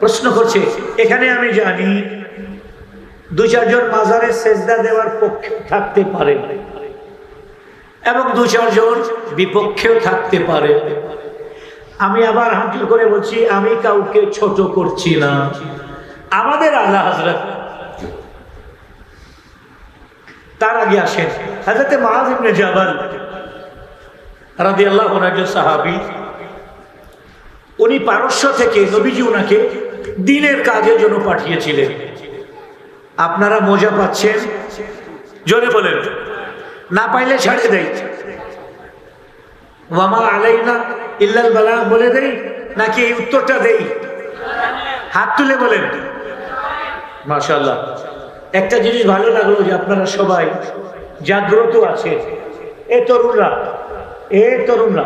প্রশ্ন করছে, এখানে আমি জানি দু চারজন মাজারে সেজদা দেওয়ার পক্ষে থাকতে পারে এবং দু চারজন বিপক্ষেও থাকতে পারে। আমি আবার হাঁটু করে বলছি, আমি কাউকে ছোট করছি না। আমাদের আল্লাহ হাজরত তার আগে আসেন। হাজরতে মাহাজ ইবনে জাবাল রাদিয়াল্লাহু আল্লাহ একজন সাহাবি। উনি পারস্য থেকে নবীজি ওনাকে দিনের কাজের জন্য পাঠিয়েছিলেন। আপনারা মজা পাচ্ছেন? জোরে বলেন। না পাইলে ছাড়ে দেয় মামা আলাই না ইল্লাল বালা বলে দেই, নাকি এই উত্তরটা দেই? হাত তুলে বলেন। মাশাল্লাহ একটা জিনিস ভালো লাগল যে আপনারা সবাই জাগ্রত আছে এ তরুণরা এ তরুণরা,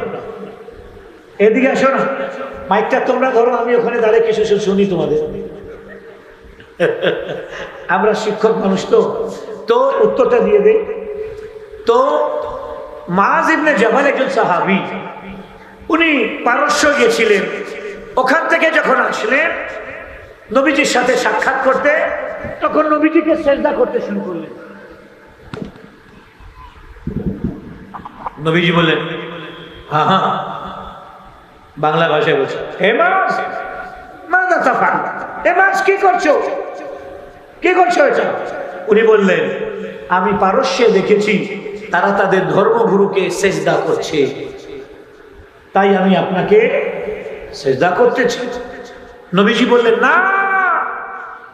এদিকে আসো না, মাইকটা তোমরা ধরো, আমি ওখানে দাঁড়িয়ে কিছু শুনি তোমাদের। আমরা শিক্ষক মানুষ তো তো উত্তরটা দিয়ে দেই। তো মাজ ইবনে জাবাল একজন সাহাবি, উনি পারস্য গিয়েছিলেন। ওখান থেকে যখন আসলেন, নবীজির সাথে সাক্ষাৎ করতে, তখন নবীজিকে চেষ্টা করতে শুরু করলেন। নবীজি বললেন হ্যাঁ হ্যাঁ বাংলা ভাষায় বলছে। হে তাফান হে মাস কি করছ? কি করছ এটা? উনি বললেন, আমি পারস্যে দেখেছি, তারা তাদের ধর্মগুরুকে সেজদা করছে। তাই আমি আপনাকে সেজদা করতেছি। নবীজি বললেন, না,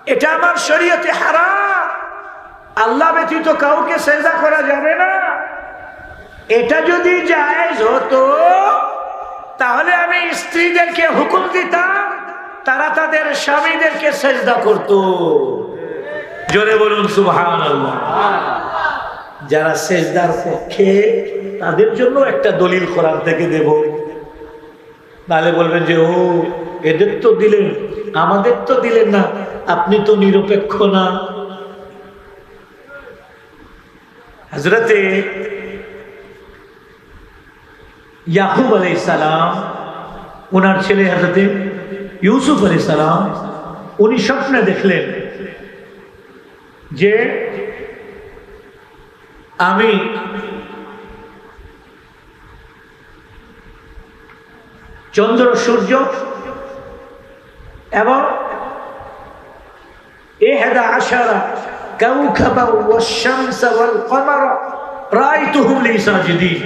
এটা আমার শরীয়তে হারাম। আল্লাহ ব্যতীত কাউকে সেজদা করা যাবে না। এটা যদি জায়েজ হতো তাহলে আমি স্ত্রীদেরকে হুকুম দিতাম তারা তাদের স্বামীদেরকে সেজদা করত। জোরে বলুন সুবহান যারা সেজদার পক্ষে তাদের জন্য একটা দলিল কোরআন থেকে দেব। তাহলে বলবেন যে ও এদের তো দিলেন আমাদের তো দিলেন না আপনি তো নিরপেক্ষ না। হজরতে ইয়াকুব আলাই সালাম, ওনার ছেলে হাজরতে ইউসুফ আলাই সালাম, উনি স্বপ্নে দেখলেন যে আমি চন্দ্র, সূর্য এবং এহেদা আশারা কাউখাবা ওয়াশ-শামস ওয়াল কমার রাআইতুহুম লি সাজিদিন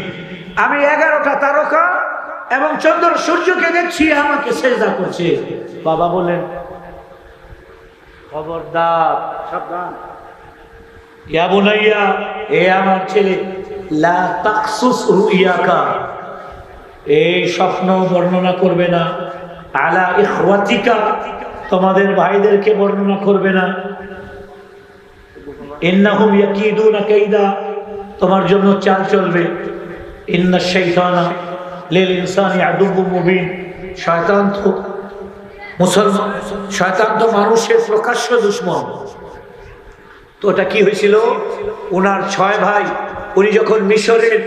আমি এগারোটা তারকা এবং চন্দ্র সূর্যকে দেখছি, আমাকে সেজদা করছে। বাবা বলেন খবরদার, সাবধান। ইয়া এ আমার ছেলে, লা এই স্বপ্ন বর্ণনা করবে না। আলা তোমাদের ভাইদেরকে বর্ণনা করবে না। ইন্নাহুম ইয়াকিদুনা তোমার জন্য চাল চলবে। ইন্না শাইতানা লিল ইনসানি আদুব্বুম মুবিন। শয়তান মুসলমান, শয়তান তো মানুষের প্রকাশ্য দুশ্মন। তো ওটা কি হয়েছিল? ওনার ছয় ভাই, উনি যখন মিশরের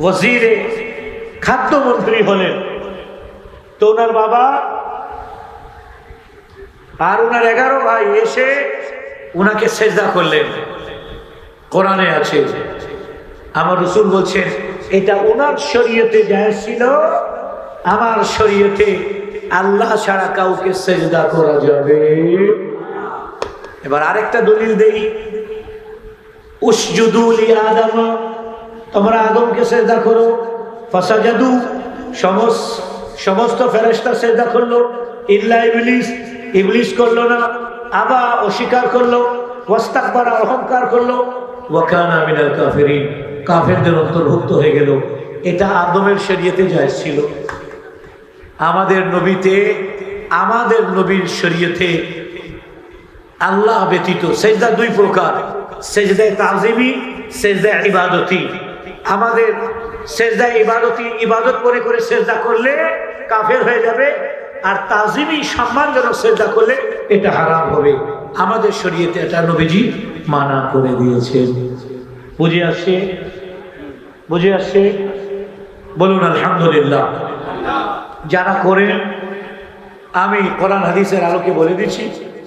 ওয়াজিরে খাদ্যমন্ত্রী হলেন, তো ওনার বাবা আর ওনার এগারো ভাই এসে ওনাকে সেজদা করলেন। কোরআনে আছে। আমার রসুল বলছেন, এটা ওনার শরীয়তে জায়েজ ছিল, আমার শরীয়তে আল্লাহ ছাড়া কাউকে সেজদা করা যাবে এবার আরেকটা দলিল দেই। তোমরা আদমকে করো। সমস্ত করল। করল না। অস্বীকার করল। অহংকার করল। ওয়াকানা মিনাল কাফেরদের অন্তর্ভুক্ত হয়ে গেল। এটা আদমের শরীয়তে জায়েজ ছিল। আমাদের নবীতে, আমাদের নবীর শরীয়তে আল্লাহ ব্যতীত সেজদা দুই প্রকার। সেজদায় তাজিমি, সেজদায় ইবাদতি। আমাদের সেজদা ইবাদতি, ইবাদত করে করে সেজদা করলে কাফের হয়ে যাবে, আর তাজিমি সম্মানজনক সেজদা করলে এটা হারাম হবে। আমাদের শরীয়তে এটা নবীজি মানা করে দিয়েছেন। বুঝে আসছে? বুঝে আসছে? বলুন আলহামদুলিল্লাহ। যারা করেন আমি কোরআন হাদিসের আলোকে বলে দিচ্ছি।